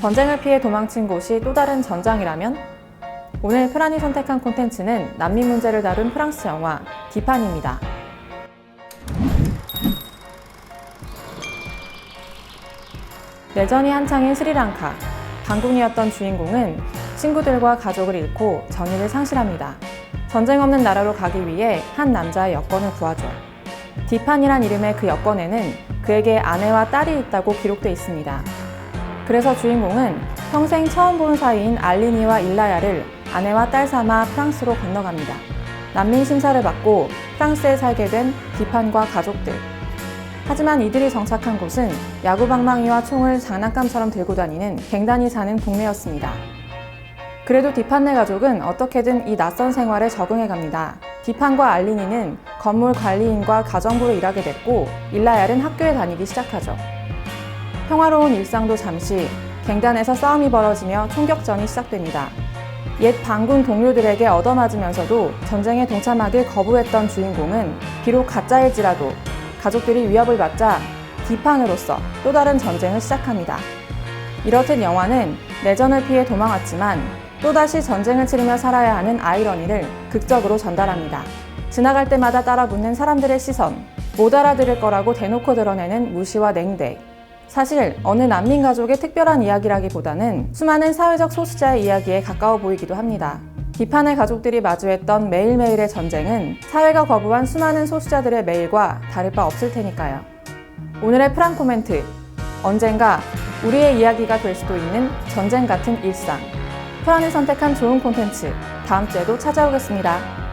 전쟁을 피해 도망친 곳이 또 다른 전장이라면? 오늘 프란이 선택한 콘텐츠는 난민 문제를 다룬 프랑스 영화 디판입니다. 내전이 한창인 스리랑카. 반군이었던 주인공은 친구들과 가족을 잃고 전의를 상실합니다. 전쟁 없는 나라로 가기 위해 한 남자의 여권을 구하죠. 디판이란 이름의 그 여권에는 그에게 아내와 딸이 있다고 기록돼 있습니다. 그래서 주인공은 평생 처음 본 사이인 알리니와 일라야를 아내와 딸 삼아 프랑스로 건너갑니다. 난민 심사를 받고 프랑스에 살게 된 디판과 가족들. 하지만 이들이 정착한 곳은 야구방망이와 총을 장난감처럼 들고 다니는 갱단이 사는 동네였습니다. 그래도 디판네 가족은 어떻게든 이 낯선 생활에 적응해 갑니다. 디판과 알리니는 건물 관리인과 가정부로 일하게 됐고 일라얄은 학교에 다니기 시작하죠. 평화로운 일상도 잠시 갱단에서 싸움이 벌어지며 총격전이 시작됩니다. 옛 반군 동료들에게 얻어맞으면서도 전쟁에 동참하길 거부했던 주인공은 비록 가짜일지라도 가족들이 위협을 받자 디판으로서 또 다른 전쟁을 시작합니다. 이렇듯 영화는 내전을 피해 도망왔지만 또다시 전쟁을 치르며 살아야 하는 아이러니를 극적으로 전달합니다. 지나갈 때마다 따라붙는 사람들의 시선, 못 알아들을 거라고 대놓고 드러내는 무시와 냉대. 사실 어느 난민 가족의 특별한 이야기라기보다는 수많은 사회적 소수자의 이야기에 가까워 보이기도 합니다. 비판의 가족들이 마주했던 매일매일의 전쟁은 사회가 거부한 수많은 소수자들의 매일과 다를 바 없을 테니까요. 오늘의 프랑 코멘트. 언젠가 우리의 이야기가 될 수도 있는 전쟁 같은 일상. 프란이 선택한 좋은 콘텐츠. 다음 주에도 찾아오겠습니다.